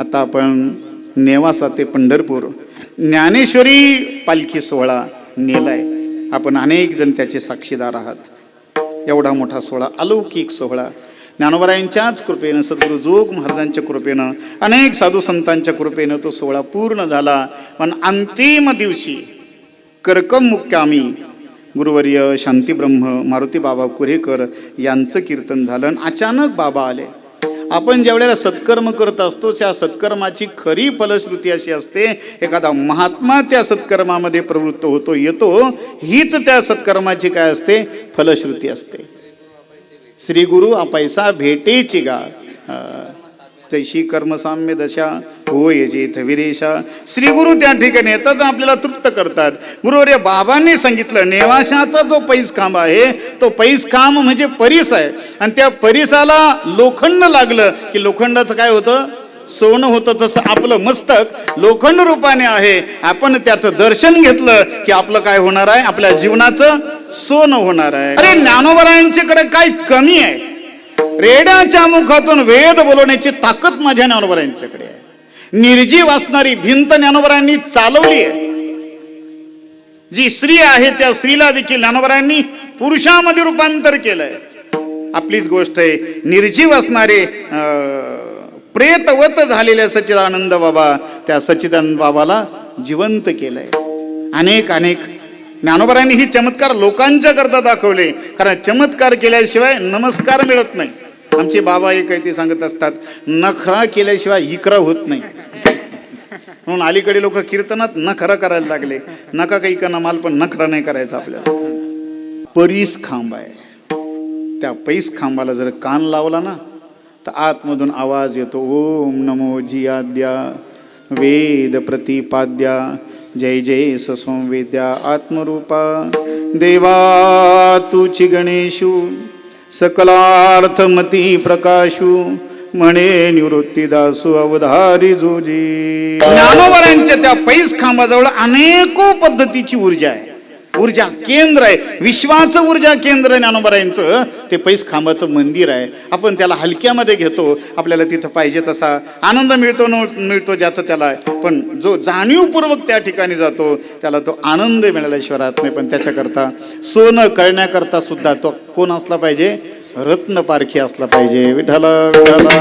आता आपण नेवासा ते पंढरपूर. ज्ञानेश्वरी पालखी सोहळा नेलाय. आपण अनेक जण त्याचे साक्षीदार आहात. एवढा मोठा सोहळा अलौकिक सोहळा. ज्ञानोबरायांच्याच कृपेनं सद्गुरु जोग महाराजांच्या कृपेनं अनेक साधू संतांच्या कृपेनं तो सोहळा पूर्ण झाला. पण अंतिम दिवशी कर्कम मुक्कामी गुरुवर्य शांतीब्रह्म मारुती बाबा कुरेकर यांचं कीर्तन झालं आणि अचानक बाबा आले. आपण ज्या वेळेला सत्कर्म करत असतो त्या सत्कर्माची खरी फलश्रुती अशी असते एखादा महात्मा त्या सत्कर्मामध्ये प्रवृत्त होतो येतो हीच त्या सत्कर्माची काय असते? फलश्रुती असते. श्री गुरु पैसा भेटेची गा अं, तैशी कर्मसाम्य दशा होय जेथ विरेशा. श्री गुरु त्या ठिकाणी येतात आपल्याला तृप्त करतात. गुरुवर्य बाबांनी सांगितलं नेवाशाचा जो पैस खांब आहे तो पैस खांब म्हणजे परीस आहे. आणि त्या परिसाला लोखंड लागलं की लोखंडाचं काय होतं? सोनं होतं तसं आपलं मस्तक. लोखंड रूपाने आहे. आपण त्याचं दर्शन घेतलं की आपलं काय होणार आहे? आपल्या जीवनाचं सोनं होणार आहे. अरे ज्ञानोबरायांच्याकडे काय कमी आहे? रेड्याच्या मुखातून वेद बोलवण्याची ताकद माझ्या ज्ञानोबरांच्याकडे आहे. निर्जीव असणारी भिंत ज्ञानोबरांनी चालवली आहे. जी स्त्री आहे त्या स्त्रीला देखील ज्ञानोबरांनी पुरुषामध्ये रूपांतर केलंय. आपलीच गोष्ट आहे निर्जीव असणारे अं, प्रेतवत झालेले सच्चिदानंद बाबा त्या सच्चिदानंद बाबाला जिवंत केलंय. अनेक अनेक ज्ञानोबरांनी ही चमत्कार लोकांच्या करता दाखवले. कारण चमत्कार केल्याशिवाय नमस्कार मिळत नाही. आमचे बाबा एक आहे ते सांगत असतात नखरा केल्याशिवाय इकरा होत नाही. म्हणून अलीकडे लोक कीर्तनात नखरा करायला लागले. नका काही का माल पण नखरा नाही करायचा आपल्याला. परीस खांब आहे. त्या पैस खांबाला जर कान लावला ना तर आतमधून आवाज येतो. ओम नमो जियाद्या वेद प्रतिपाद्या जय जय ससंवेद्या आत्मरूपा. देवा तुची गणेशू सकलार्थमती प्रकाशू म्हणे निवृत्तीदासू अवधारी जोजी. ज्ञानोवरांच्या त्या पैस खांबाजवळ अनेको पद्धतीची ऊर्जा आहे. ऊर्जा केंद्र आहे. विश्वाचं ऊर्जा केंद्र ज्ञानोबरायांचं ते पैस खांबाचं मंदिर आहे. आपण त्याला हलक्यामध्ये घेतो. आपल्याला तिथं पाहिजे तसा आनंद मिळतो न मिळतो ज्याचं त्याला आहे. पण जो जाणीवपूर्वक त्या ठिकाणी जातो त्याला तो आनंद मिळाला ईश्वरात नाही. पण त्याच्याकरता सोनं कळण्याकरता सुद्धा तो कोण असला पाहिजे? रत्न पारखी असला पाहिजे. विठाला विठाला